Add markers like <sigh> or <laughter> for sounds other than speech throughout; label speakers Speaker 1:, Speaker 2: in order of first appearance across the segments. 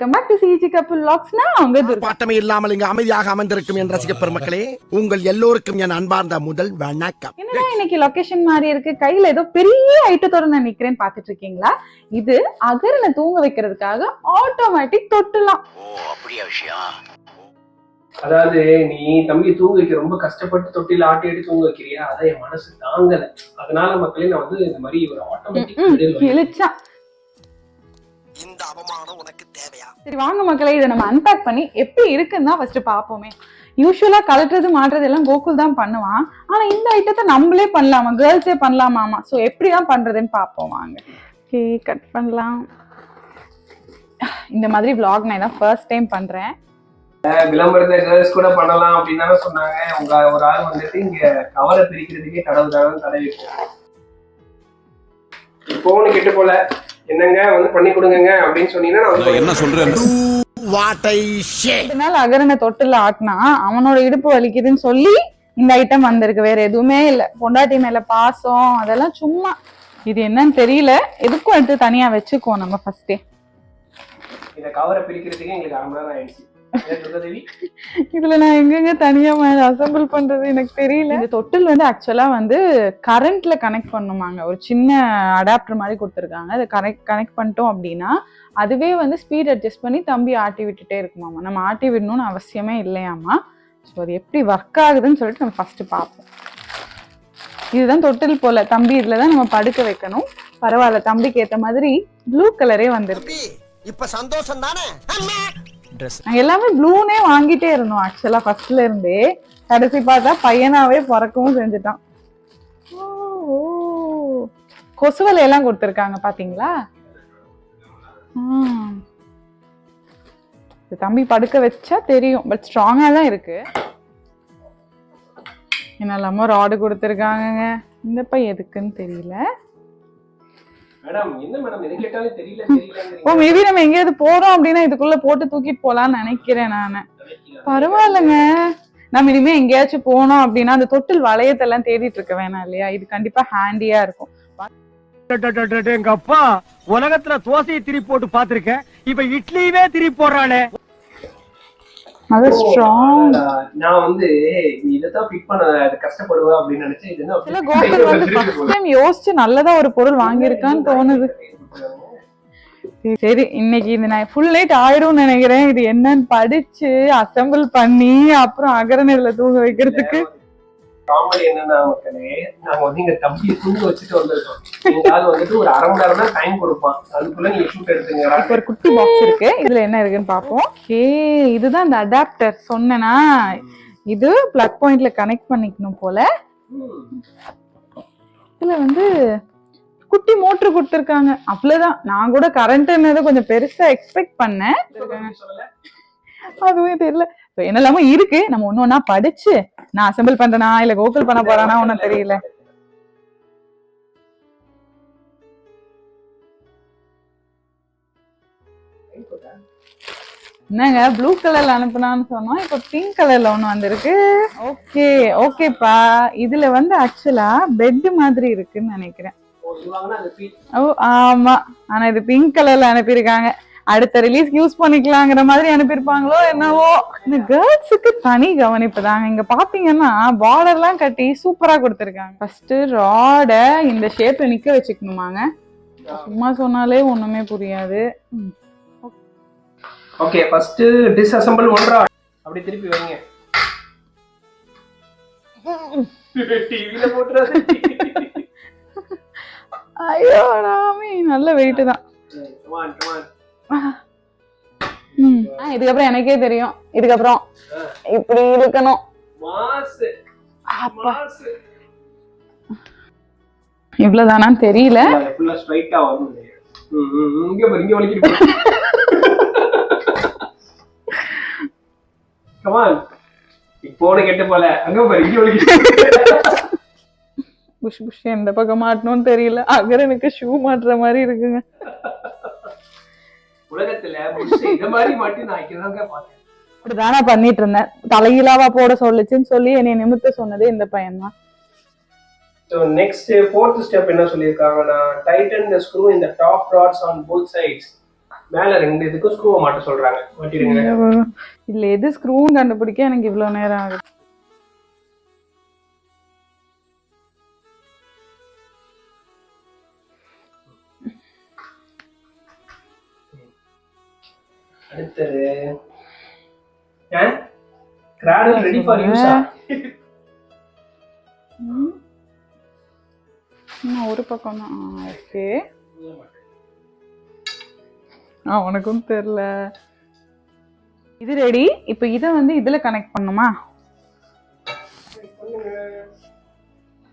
Speaker 1: Welcome back to CG couple லாக்ஸ்னா அவங்க துர்கா.
Speaker 2: பாட்டமே இல்லாமல் இங்கு அமைதியாக அமர்ந்திருக்கும் என் ரசிக பெருமக்களே உங்கள் எல்லோருக்கும் என் அன்பார்ந்த முதல் வணக்கம்.
Speaker 1: இன்னைக்கு லொகேஷன் மாதிரி இருக்கு? கையில ஏதோ பெரிய ஐட்டத்தோட நான் நிக்கிறேன்னு பாத்துட்டு இருக்கீங்களா? இது அகரனை தூங்க வைக்கிறதுக்காக ஆட்டோமேட்டிக் தொட்டுலாம்.
Speaker 3: ஓ அப்படியா விஷயம்?
Speaker 4: அதாவது நீ தம்பி தூங்க வைக்க ரொம்ப கஷ்டப்பட்டு தொட்டில ஆட்டி ஆட்டி தூங்க வைக்கிறியா? அதான் என் மனசு தாங்கல. அதனால மக்களே நான் வந்து இந்த மாதிரி ஒரு ஆட்டோமேட்டிக்
Speaker 2: இந்த அவமானம் உனக்கு தேவையா?
Speaker 1: சரி வாங்க மக்களே இதை நம்ம அன்பேக் பண்ணி எப்படி இருக்குன்னு தான் ஃபர்ஸ்ட் பார்ப்போமே. யூஸ்வலா கலட்டுறது மாட்டுறது எல்லாம் கோகுல் தான் பண்ணுவான். ஆனா இந்த ஐட்டத்தை நம்மளே பண்ணலாமா? கேர்ள்ஸே பண்ணலாமாமா? ஸோ எப்படி தான் பண்றதுன்னு பார்ப்போம் வாங்க. ஓகே கட் பண்ணலாம். இந்த மாதிரி vlog நான் தான் ஃபர்ஸ்ட் டைம் பண்றேன்.
Speaker 4: விளம்பரத்தை கேர்ள்ஸ் கூட பண்ணலாம் அப்படின்னு சொன்னாங்க. உங்க ஒரு ஆள் வந்துட்டு இங்க கவரை பிரிக்கிறதுக்கே கடவுள் தடவை தடை வைக்கும் போன்னு கெட்டு போல. என்னங்க? வந்து பண்ணி கொடுங்க அப்படின்னு சொன்னீங்கன்னா
Speaker 5: என்ன சொல்றேன்?
Speaker 1: நாள் அகரனை தொட்டில் ஆட்டினா அவனோட இடுப்பு வலிக்குதுன்னு சொல்லி இந்த ஐட்டம் வந்திருக்கு. வேற எதுவுமே இல்ல. பொண்டாட்டி மேல பாசம் அதெல்லாம் சும்மா. இது என்னன்னு தெரியல. எதுக்கும் எடுத்து தனியா வச்சுக்குவோம் நம்ம ஃபர்ஸ்டே
Speaker 4: இந்த கவரை பிரிக்கிறதுக்கே எங்களுக்கு அரை மணி நேரம் ஆயிடுச்சு.
Speaker 1: இதுல நான் எங்கெங்க தனியா அசம்பிள் பண்றது எனக்கு தெரியல. இந்த தொட்டில் வந்து ஆக்சுவலா வந்து கரண்ட்ல கனெக்ட் பண்ணுமாங்க. ஒரு சின்ன அடாப்டர் மாதிரி கொடுத்துருக்காங்க. அதை கனெக்ட் கனெக்ட் பண்ணிட்டோம் அப்படின்னா அதுவே வந்து ஸ்பீட் அட்ஜஸ்ட் பண்ணி தம்பி ஆட்டி விட்டுட்டே இருக்குமாமா. நம்ம ஆட்டி விடணும்னு அவசியமே இல்லையாமா. ஸோ அது எப்படி ஒர்க் ஆகுதுன்னு சொல்லிட்டு நம்ம ஃபர்ஸ்ட் பார்ப்போம். இதுதான் தொட்டில் போல. தம்பி இதுல தான் நம்ம படுக்க வைக்கணும். பரவாயில்ல தம்பிக்கு ஏத்த மாதிரி ப்ளூ கலரே வந்திருக்கு.
Speaker 2: இப்ப சந்தோஷம் தானே
Speaker 1: ட்ரெஸ் எல்லாமே ப்ளூனே வாங்கிட்டே இருந்தோம் ஆக்சுவலா ஃபர்ஸ்ட்ல இருந்தே. கடைசி பார்த்தா பையனாவே பிறக்கவும் செஞ்சுட்டான். ஓ, ஓ. கொசுவலை எல்லாம் கொடுத்துருக்காங்க பாத்தீங்களா? தம்பி படுக்க வச்சா தெரியும் பட் ஸ்ட்ராங்கா தான் இருக்கு. என்னெல்லாமோ ராடு கொடுத்துருக்காங்கங்க. இந்த பை எதுக்குன்னு தெரியல. ஓ
Speaker 4: தெரியல
Speaker 1: மேபி நம்ம எங்கேயாவது போறோம் அப்படின்னா இதுக்குள்ள போட்டு தூக்கிட்டு போலாம்னு நினைக்கிறேன் நானு. பரவாயில்லைங்க. நம்ம இனிமே எங்கேயாச்சும் போனோம் அப்படின்னா அந்த தொட்டில் வளையத்தெல்லாம் தேடிட்டு இருக்க வேணாம் இல்லையா? இது கண்டிப்பா ஹேண்டியா இருக்கும்.
Speaker 6: எங்க அப்பா உலகத்துல தோசையை திருப்பி போட்டு பாத்திருக்கேன் இப்ப இட்லியுமே திருப்பி போடுறானே.
Speaker 1: அது ஸ்ட்ராங்
Speaker 4: நான் வந்து நீ இதைத்தான் ஃபிட் பண்ண அது கஷ்டப்படுவா அப்படின்னு நினைச்சேன் இது என்ன
Speaker 1: இல்ல <laughs> கோகுல் வந்து ஃபர்ஸ்ட் டைம் யோசிச்சு நல்லதா ஒரு பொருள் வாங்கியிருக்கான்னு தோணுது. சரி இன்னைக்கு இது நான் ஃபுல் நைட் ஆயிடும்னு நினைக்கிறேன். இது என்னன்னு படிச்சு அசெம்பிள் பண்ணி அப்புறம் அகரநில தூங்க வைக்கிறதுக்கு.
Speaker 4: காமெடி என்னன்னா மக்களே நாங்க வந்து இங்க தம்பியை தூங்க வச்சுட்டு வந்திருக்கோம். எங்க ஆள் வந்துட்டு ஒரு அரை மணி நேரம் தான் டைம் கொடுப்பான். அதுக்குள்ள நீங்க ஷூட் எடுத்துங்க.
Speaker 1: ஒரு குட்டி பாக்ஸ் இருக்கு. இதுல என்ன இருக்குன்னு பாப்போம் ஏ இதுதான் அந்த அடாப்டர் சொன்னேனா இது பிளக் பாயிண்ட்ல கனெக்ட் பண்ணிக்கணும் போல. இதுல வந்து குட்டி மோட்டர் கொடுத்துருக்காங்க. அவ்வளவுதான். நான் கூட கரண்ட்னதை கொஞ்சம் பெருசா எக்ஸ்பெக்ட் பண்ணேன். அதுவே தெரியல So, என்னெல்லாமோ இருக்கு. நம்ம ஒண்ணு ஒண்ணா படிச்சு நான் அசெம்பிள் பண்றேனா இல்ல கோகுல் பண்ண போறானா ஒன்னும் தெரியல. என்னங்க ப்ளூ கலர்ல அனுப்புனான்னு சொன்னோம். இப்போ பிங்க் கலர்ல ஒண்ணு வந்திருக்கு. ஓகே ஓகேப்பா இதுல வந்து ஆக்சுவலா பெட் மாதிரி இருக்குன்னு நினைக்கிறேன்.
Speaker 4: ஓ
Speaker 1: ஆமா. ஆனா இது பிங்க் கலர்ல அனுப்பியிருக்காங்க. அடுத்த ரிலீஸ் யூஸ் பண்ணிக்கலாங்கிற மாதிரி அனுப்பியிருப்பாங்களோ என்னவோ. இந்த கேர்ள்ஸுக்கு தனி கவனிப்பு தாங்க. இங்க பாத்தீங்கன்னா பார்டர் எல்லாம் கட்டி சூப்பரா கொடுத்துருக்காங்க. ஃபர்ஸ்ட் ராட இந்த ஷேப்ல நிக்க வச்சுக்கணுமாங்க. சும்மா சொன்னாலே ஒண்ணுமே புரியாது.
Speaker 4: ஓகே ஃபர்ஸ்ட் டிஸ்அசெம்பிள் ஒன்றா அப்படி திருப்பி வைங்க. டிவில போட்டுறாது.
Speaker 1: ஐயோ ராமி நல்ல வெயிட் தான். இதுக்கப்புறம் எனக்கே தெரியும். இதுக்கப்புறம் இப்படி இழுக்கணும்
Speaker 4: மாஸ்
Speaker 1: இவ்வளவுதானான்னு தெரியல. Push push. எந்த பக்கம் மாட்டணும்னு தெரியல. அகரனுக்கு ஷூ மாட்டுற மாதிரி இருக்குங்க.
Speaker 4: உலகத்துல இந்த மாதிரி மாட்டி நான் இங்கதாங்க பார்த்தேன்.
Speaker 1: இப்படிதானே பண்ணிட்டு இருந்தேன் தலையிலாவா போட சொல்லுச்சுன்னு சொல்லி என்னை நிமித்த சொன்னதே இந்த பையன் தான்
Speaker 4: ஸோ நெக்ஸ்ட் ஃபோர்த் ஸ்டெப் என்ன சொல்லியிருக்காங்கன்னா டைட்டன் த ஸ்க்ரூ இந்த top rods on both sides மேல ரெண்டு இதுக்கும் ஸ்க்ரூவை மாட்ட சொல்றாங்க. மாட்டிடுங்க.
Speaker 1: இல்ல எது ஸ்க்ரூன்னு கண்டுபிடிக்க எனக்கு இவ்வளவு நேரம் ஆகுது.
Speaker 4: அடுத்தது. கிராடல் ரெடி ஃபார் யூஸ்
Speaker 1: இன்னும் ஒரு பக்கம் தான். ஓகே. ஆ உனக்கும் தெரியல இது ரெடி இப்போ இதை வந்து இதில் கனெக்ட் பண்ணுமா?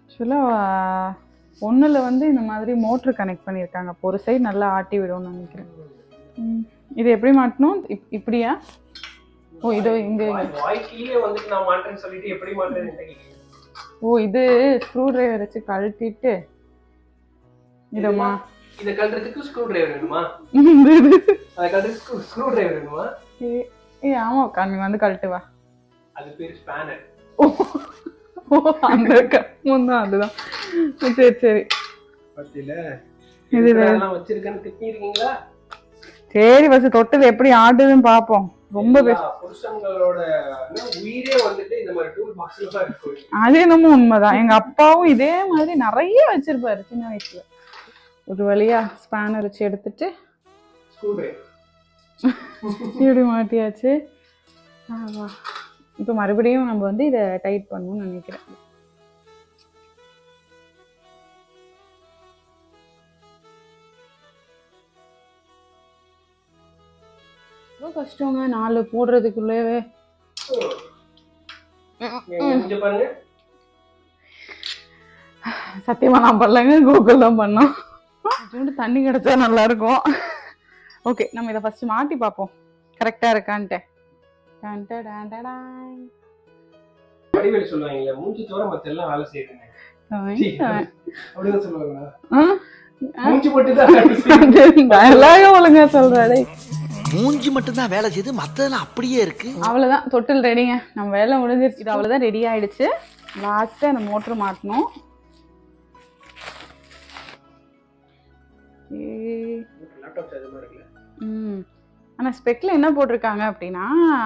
Speaker 1: ஆக்சுவலாக ஒன்றில் வந்து இந்த மாதிரி மோட்ரு கனெக்ட் பண்ணியிருக்காங்க. ஒரு சைடு நல்லா ஆட்டி விடும்னு நினைக்கிறேன். ம். இது எப்படி மாட்டணும்? இப் இப்படியா? ஓ இதோ இங்கே ஓ இது ஸ்க்ரூ டிரைவர் வச்சு கழட்டிட்டு இதமா
Speaker 4: இதை கட்டுறதுக்கு ஸ்க்ரூ டிரைவர் வேணுமா? அதை கட்டுறதுக்கு ஸ்க்ரூ டிரைவர் வேணுமா?
Speaker 1: ஏ ஆமாக்கா நீ வந்து கழட்டு வா.
Speaker 4: அது பேர் ஸ்பேனர்
Speaker 1: ஓ அந்த கம்மம் தான் அதுதான். சரி சரி.
Speaker 4: பத்தியில
Speaker 1: இது
Speaker 4: இதெல்லாம் வச்சிருக்கேன்னு திட்டிருக்கீங்களா?
Speaker 1: சரி பஸ் தொட்டது எப்படி ஆடுதுன்னு பார்ப்போம். ரொம்ப அது என்னமோ உண்மைதான். எங்க அப்பாவும் இதே மாதிரி நிறைய வச்சிருப்பாரு சின்ன வயசுல. ஒரு வழியா ஸ்பேனர் வச்சு எடுத்துட்டு இப்படி மாட்டியாச்சு. இப்போ மறுபடியும் நம்ம வந்து இதை டைட் பண்ணணும்னு நினைக்கிறேன். ரொம்ப கஷ்டங்க. நாலு போடுறதுக்குள்ளவே சத்தியமா நான் பண்ணலங்க. கூகுள் தான் பண்ணோம். கொஞ்சோண்டு தண்ணி கிடைச்சா நல்லா இருக்கும் ஓகே நம்ம இதை ஃபர்ஸ்ட் மாட்டி பார்ப்போம். கரெக்டா இருக்கான்ட்டு. <laughs> சொல்றாடே
Speaker 2: மூஞ்சி மட்டும்தான் வேலை செய்யுது மற்றதெல்லாம் அப்படியே இருக்கு.
Speaker 1: அவ்வளோதான் தொட்டில் ரெடிங்க நம்ம வேலை முடிஞ்சிருச்சு. இது அவ்வளோதான் ரெடி ஆயிடுச்சு. லாஸ்ட்டாக அந்த மோட்ரு மாட்டணும். ம். ஆனால் ஸ்பெக்கில் என்ன போட்டிருக்காங்க அப்படின்னா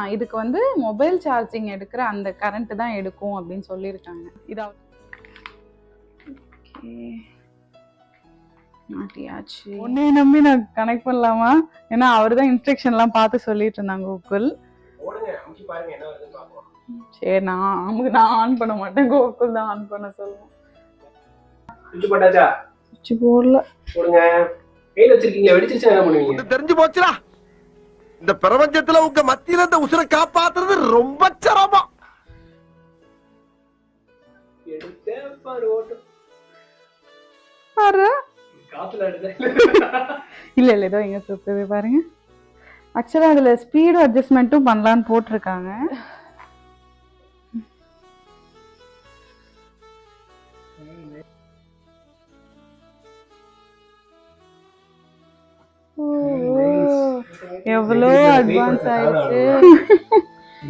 Speaker 1: இதுக்கு வந்து மொபைல் சார்ஜிங் எடுக்கிற அந்த கரண்ட்டு தான் எடுக்கும் அப்படின்னு சொல்லியிருக்காங்க. இதா ஓகே. மாட்டியாச்சு. உன்னைய நம்பி நான் கனெக்ட் பண்ணலாமா? ஏன்னா அவர் தான் இன்ஸ்ட்ரக்ஷன்லாம் பார்த்து சொல்லிட்டு இருந்தாங்க கூகுள்
Speaker 4: ஓடுங்க அமுக்கி பாருங்க என்ன வருதுன்னு பார்ப்போம்.
Speaker 1: சரி நான் நமக்கு நான் ஆன் பண்ண மாட்டேன். கோகுல் தான் ஆன் பண்ண சொல்லுவோம்
Speaker 4: சுவிட்ச்
Speaker 1: போடல.
Speaker 4: போடுங்க. கையில் வச்சிருக்கீங்க வெடிச்சிருச்சா என்ன பண்ணுவீங்க?
Speaker 2: தெரிஞ்சு போச்சுடா. இந்த பிரபஞ்சத்துல உங்க மத்தியில இந்த உசுரை காப்பாத்துறது ரொம்ப சிரமம்.
Speaker 4: பாரு
Speaker 1: இல்ல இல்ல ஏதோ எங்க சுத்துது பாருங்க. ஆக்சுவலா அதுல ஸ்பீடு அட்ஜஸ்ட்மெண்ட்டும் பண்ணலான்னு போட்டிருக்காங்க. ஓ, எவ்வளோ அட்வான்ஸ் ஆயிடுச்சு.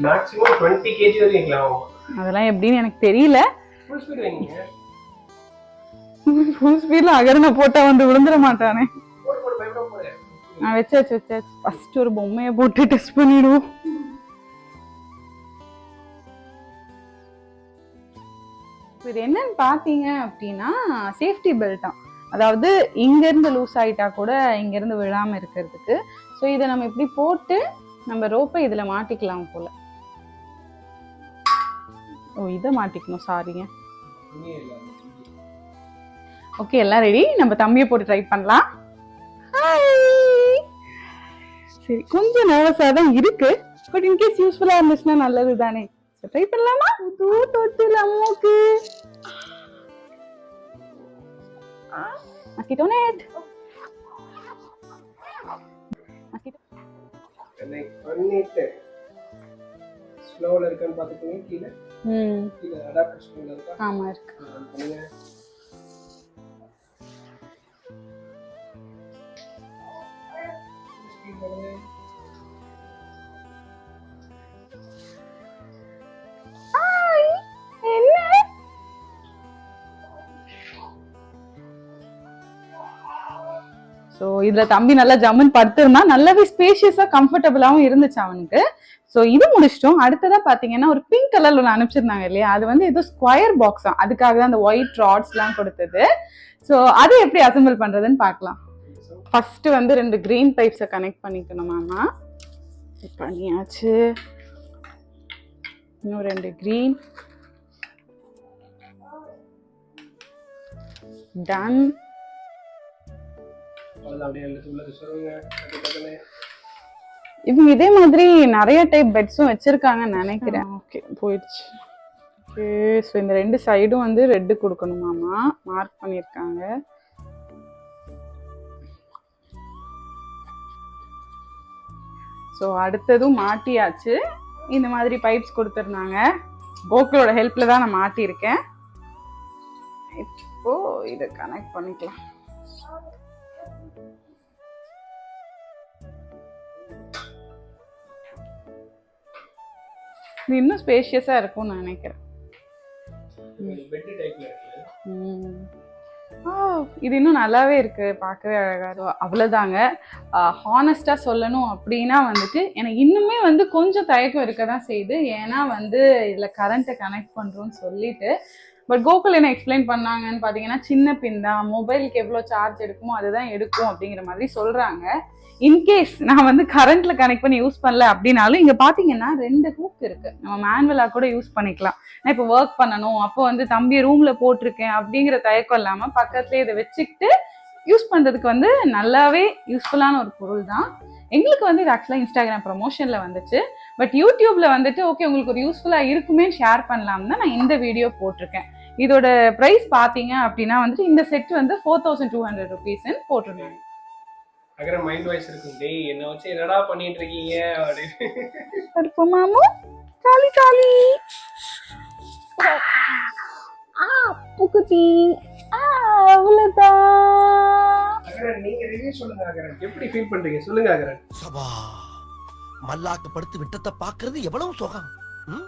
Speaker 4: மேக்ஸிமம் டுவெண்ட்டி கேஜி வரைக்கும்
Speaker 1: அதெல்லாம் எப்படின்னு எனக்கு தெரியல.
Speaker 4: ஃபுல்
Speaker 1: ஸ்பீட்ல அகரனை போட்டா வந்து விழுந்துட மாட்டானே. நான் வச்சாச்சு வச்சாச்சு ஃபர்ஸ்ட் ஒரு பொம்மையை போட்டு டெஸ்ட் பண்ணிடுவோம். இது என்னன்னு பார்த்தீங்க அப்படின்னா சேஃப்டி பெல்ட்டாம் அதாவது இங்கேருந்து லூஸ் ஆயிட்டா கூட இங்கேருந்து விழாமல் விழாம இருக்கிறதுக்கு. ஸோ இதை நம்ம இப்படி போட்டு நம்ம ரோப்பை இதுல மாட்டிக்கலாம் போல. ஓ இதை மாட்டிக்கணும் சாரிங்க ஓகே எல்லாம் ரெடி நம்ம தம்பியை போட்டு ட்ரை பண்ணலாம். சரி கொஞ்சம் நர்வஸாக தான் இருக்கு. பட் இன்கேஸ் யூஸ்ஃபுல்லாக இருந்துச்சுன்னா நல்லது தானே. ட்ரை பண்ணலாமா? புது தொட்டில் அம்முக்கு. மஸ்கிட்டோ நெட்
Speaker 4: ஸ்லோவில் இருக்கான்னு பார்த்துக்கோங்க கீழே. கீழே அடாப்டர் ஸ்லோவில் இருக்கா?
Speaker 1: ஆமா இருக்கு. இதுல தம்பி நல்லா ஜம்முன்னு படுத்திருந்தான் நல்லாவே ஸ்பேஷியஸா கம்ஃபர்டபுளாவும் இருந்துச்சு அவனுக்கு. ஸோ இது முடிச்சிட்டோம். அடுத்ததா பார்த்தீங்கன்னா ஒரு பிங்க் கலர்ல ஒன்று அனுப்பிச்சிருந்தாங்க இல்லையா? அது வந்து ஏதோ ஸ்கொயர் பாக்ஸ் அதுக்காக தான் அந்த ஒயிட் ராட்ஸ்லாம் கொடுத்தது. ஸோ அதை எப்படி அசெம்பிள் பண்றதுன்னு பார்க்கலாம். ஃபர்ஸ்ட் வந்து ரெண்டு கிரீன் பைப்ஸை கனெக்ட் பண்ணிக்கணுமாமா பண்ணியாச்சு. இன்னும் ரெண்டு கிரீன் டன்
Speaker 4: அப்படியே உள்ளது சொல்லுங்க.
Speaker 1: இவங்க இதே மாதிரி நிறைய டைப் பெட்ஸும் வச்சிருக்காங்கன்னு நினைக்கிறேன். ஓகே போயிடுச்சு. ஓகே ஸோ இந்த ரெண்டு சைடும் வந்து ரெட்டு கொடுக்கணுமாமா மார்க் பண்ணியிருக்காங்க. ஸோ அடுத்ததும் மாட்டியாச்சு. இந்த மாதிரி பைப்ஸ் கொடுத்துருந்தாங்க. கோகுலோட ஹெல்ப்ல தான் நான் மாட்டியிருக்கேன். இப்போ இதை கனெக்ட் பண்ணிக்கலாம். இது இன்னும் ஸ்பேஷியஸா இருக்கும்னு நான் நினைக்கிறேன். இது இன்னும் நல்லாவே இருக்கு. பார்க்கவே அழகா இருக்கு. அவ்வளோதாங்க ஹானஸ்டா சொல்லணும் அப்படின்னா வந்துட்டு எனக்கு இன்னுமே வந்து கொஞ்சம் தயக்கம் இருக்க தான் செய்யுது. ஏன்னா வந்து இதுல கரண்ட்டை கனெக்ட் பண்றோம்னு சொல்லிட்டு பட் கோகுல் என்ன எக்ஸ்பிளைன் பண்ணாங்கன்னு பார்த்தீங்கன்னா சின்ன பின் தான். மொபைலுக்கு எவ்வளோ சார்ஜ் எடுக்குமோ அதுதான் எடுக்கும் அப்படிங்கிற மாதிரி சொல்கிறாங்க இன்கேஸ் நான் வந்து கரண்ட்ல கனெக்ட் பண்ணி யூஸ் பண்ணல அப்படின்னாலும் இங்க பாத்தீங்கன்னா ரெண்டு ஹூக் இருக்கு. நம்ம மேனுவலா கூட யூஸ் பண்ணிக்கலாம். நான் இப்போ ஒர்க் பண்ணணும். அப்போ வந்து தம்பி ரூம்ல போட்டிருக்கேன் அப்படிங்கிற தயக்கம் இல்லாம பக்கத்துலேயே இதை வச்சுக்கிட்டு யூஸ் பண்ணுறதுக்கு வந்து நல்லாவே யூஸ்ஃபுல்லான ஒரு பொருள் தான். எங்களுக்கு வந்து இது ஆக்சுவலாக இன்ஸ்டாகிராம் ப்ரொமோஷனில் வந்துச்சு. பட் யூடியூப்ல வந்துட்டு ஓகே உங்களுக்கு ஒரு யூஸ்ஃபுல்லாக இருக்குமே ஷேர் பண்ணலாம் தான் நான் இந்த வீடியோ போட்டிருக்கேன். இதோட ப்ரைஸ் பார்த்தீங்க அப்படின்னா வந்துட்டு இந்த செட் வந்து ஃபோர் தௌசண்ட் டூ ஹண்ட்ரட் ருபீஸ்ன்னு போட்டிருந்தாங்க.
Speaker 4: அகர மைண்ட் வாய்ஸ் இருக்கும். டேய் என்ன வச்சு என்னடா பண்ணிட்டு இருக்கீங்க அப்படின்னு.
Speaker 1: அடுப்போம் மாமு சாலி சாலி ஆ புகுதி ஆ அவ்வளோதான்
Speaker 4: அகரன் நீங்க ரிவ்யூ சொல்லுங்க எப்படி ஃபீல் பண்றீங்க? சொல்லுங்க அகரன்
Speaker 2: சபா மல்லாக்க படுத்து விட்டத்தை பாக்குறது எவ்வளவு சுகம். ம்?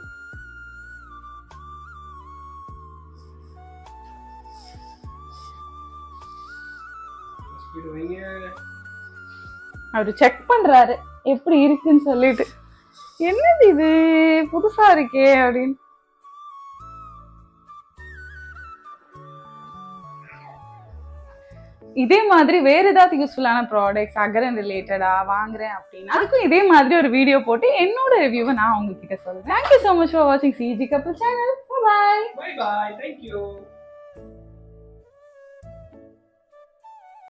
Speaker 1: அவர் செக் பண்றாரு. எப்படி இருக்குன்னு சொல்லிட்டு. என்னது இது? புதுசா இருக்கே அப்படின்னு. இதே மாதிரி வேற ஏதாவது யூஸ்ஃபுல்லான ப்ராடக்ட்ஸ் அகரன் ரிலேட்டடா வாங்குறேன் அப்படின்னா அதுக்கும் இதே மாதிரி ஒரு வீடியோ போட்டு என்னோட ரிவ்யூவை நான் உங்ககிட்ட சொல்றேன். Thank you so much for வாட்சிங் CG couple channel bye
Speaker 4: bye bye thank you